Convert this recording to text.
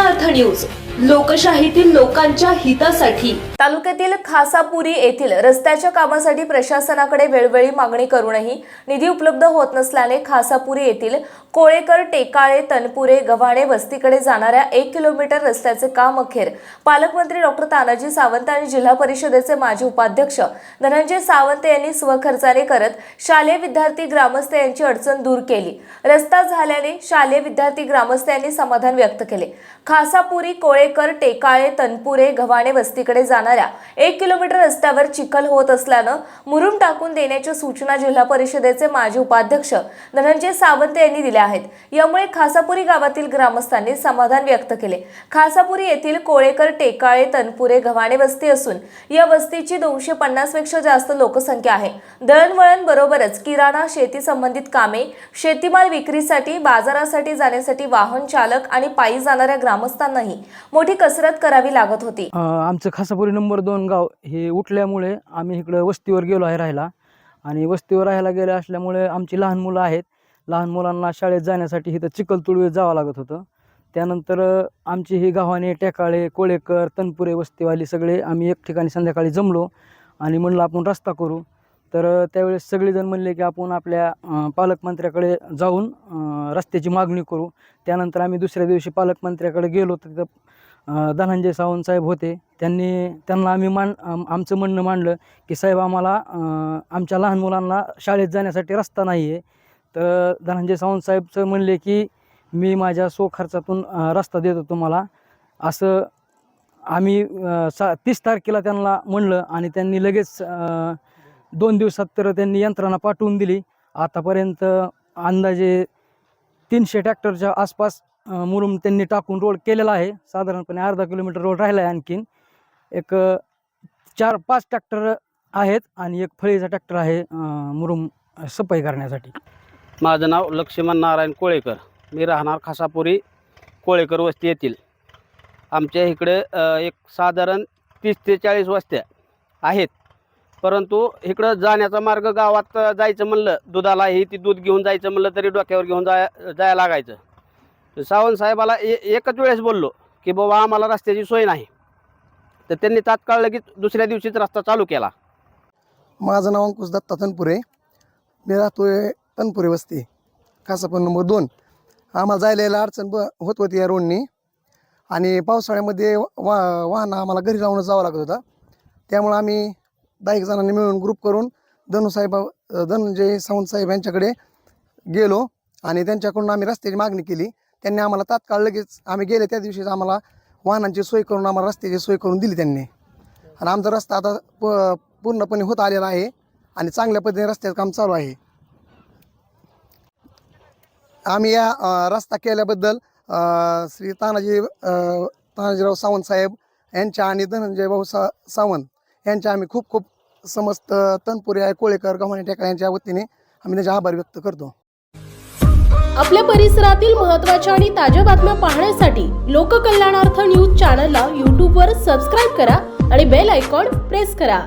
अर्थ न्यूज लोकशाहीतील लोकांच्या हितासाठी. तालुक्यातील खासापुरी येथील रस्त्याच्या कामासाठी प्रशासनाकडे वेळोवेळी मागणी करूनही निधी उपलब्ध होत नसल्याने खासापुरी येथील कोळेकर टेकाळे तनपुरे गव्हाणे वस्तीकडे जाणाऱ्या एक किलोमीटर रस्त्याचे काम अखेर पालकमंत्री डॉक्टर तानाजी सावंत आणि जिल्हा परिषदेचे माजी उपाध्यक्ष धनंजय सावंत यांनी स्वखर्चाने करत शालेय विद्यार्थी ग्रामस्थ यांची अडचण दूर केली. रस्ता झाल्याने शालेय विद्यार्थी ग्रामस्थ यांनी समाधान व्यक्त केले. खासापुरी कोळेकर टेकाळे तनपुरे गव्हाणे वस्तीकडे जाणाऱ्या एक किलोमीटर रस्त्यावर चिखल होत असल्यानं मुरुम टाकून देण्याच्या सूचना जिल्हा परिषदेचे माजी उपाध्यक्ष धनंजय सावंत यांनी दिल्या आहेत. यामुळे खासापुरी गावातील ग्रामस्थांनी समाधान व्यक्त केले. खासापुरी येथील कोळेकर टेकाळे तनपुरे गव्हाणे वस्ती असून या वस्तीची दोनशे पन्नासपेक्षा जास्त लोकसंख्या आहे. दळणवळण बरोबरच किराणा शेती संबंधित कामे शेतीमाल विक्रीसाठी बाजारासाठी जाण्यासाठी वाहन चालक आणि पायी जाणाऱ्या ग्रामस्थांनाही मोठी कसरत करावी लागत होती. आमचं खासापुरी नंबर दोन गाव हे उठल्यामुळे आम्ही इकडं वस्तीवर गेलो आहे राहायला. आणि वस्तीवर राहायला गेले असल्यामुळे आमची लहान मुलं आहेत. लहान मुलांना शाळेत जाण्यासाठी इथं चिखलतुळवे जावं लागत होतं. त्यानंतर आमची ही गावाने टेकाळे कोळेकर तनपुरे वस्तीवाली सगळे आम्ही एक ठिकाणी संध्याकाळी जमलो. आणि म्हणलं आपण रस्ता करू. तर त्यावेळेस सगळेजण म्हणले की आपण आपल्या पालकमंत्र्याकडे जाऊन रस्त्याची मागणी करू. त्यानंतर आम्ही दुसऱ्या दिवशी पालकमंत्र्याकडे गेलो तर तिथं धनंजय सावंत साहेब होते. त्यांनी त्यांना आम्ही मान आमचं म्हणणं मांडलं की साहेब आम्हाला आमच्या लहान मुलांना शाळेत जाण्यासाठी रस्ता नाही आहे तर धनंजय सावंत साहेबचं म्हणले की मी माझ्या स्वखर्चातून रस्ता देतो तुम्हाला. असं आम्ही सा तीस तारखेला त्यांना म्हणलं आणि त्यांनी लगेच दोन दिवसात तर त्यांनी यंत्रणा पाठवून दिली. आतापर्यंत अंदाजे तीनशे ट्रॅक्टरच्या आसपास मुरुम त्यांनी टाकून रोड केलेला आहे. साधारणपणे अर्धा किलोमीटर रोड राहिला आहे आणखीन. एक चार पाच ट्रॅक्टर आहेत आणि एक फळीचा ट्रॅक्टर आहे मुरुम सफाई करण्यासाठी. माझं नाव लक्ष्मण नारायण कोळेकर. मी राहणार खासापुरी कोळेकर वस्ती येथील. आमच्या इकडे एक साधारण तीस ते चाळीस वस्त्या आहेत. परंतु इकडं जाण्याचा मार्ग गावात जायचं म्हणलं दुधाला हे ती दूध घेऊन जायचं म्हणलं तरी डोक्यावर घेऊन जाय जायला लागायचं. सावंत साहेबाला ए एकच वेळेस बोललो की बाबा आम्हाला रस्त्याची सोय नाही. तर त्यांनी तात्काळ लगेच दुसऱ्या दिवशीच रस्ता चालू केला. माझं नाव अंकुश दत्ता तनपुरे. मी राहतोय तनपुरे वस्ती कासापूर नंबर दोन. आम्हाला जायला यायला अडचण ब होत होती या रोडनी. आणि पावसाळ्यामध्ये वा वाहनं आम्हाला घरी राहूनच जावं लागत होतं. त्यामुळं आम्ही दहा एक जणांनी मिळून ग्रुप करून धनुसाहेब धनंजय सावंत साहेब यांच्याकडे गेलो आणि त्यांच्याकडून आम्ही रस्त्याची मागणी केली. त्यांनी आम्हाला तात्काळ लगेच आम्ही गेले त्या दिवशीच आम्हाला वाहनांची सोय करून आम्हाला रस्त्याची सोय करून दिली त्यांनी. आणि आमचा रस्ता आता प पूर्णपणे होत आलेला आहे आणि चांगल्या पद्धतीने रस्त्याचं काम चालू आहे. आम्ही या रस्ता केल्याबद्दल श्री तानाजी तानाजीराव सावंत साहेब यांच्या आणि धनंजय भाऊ सा सावंत यांच्या आम्ही खूप खूप समस्त तनपुरे कोळेकर गव्हाणे टेका यांच्या वतीने आम्ही त्याचे आभार व्यक्त करतो. आपल्या परिसरातील महत्त्वाच्या आणि ताज्या बातम्या पाहण्यासाठी लोककल्याणार्थ न्यूज चॅनलला यूट्यूबवर सबस्क्राईब करा आणि बेल आयकॉन प्रेस करा.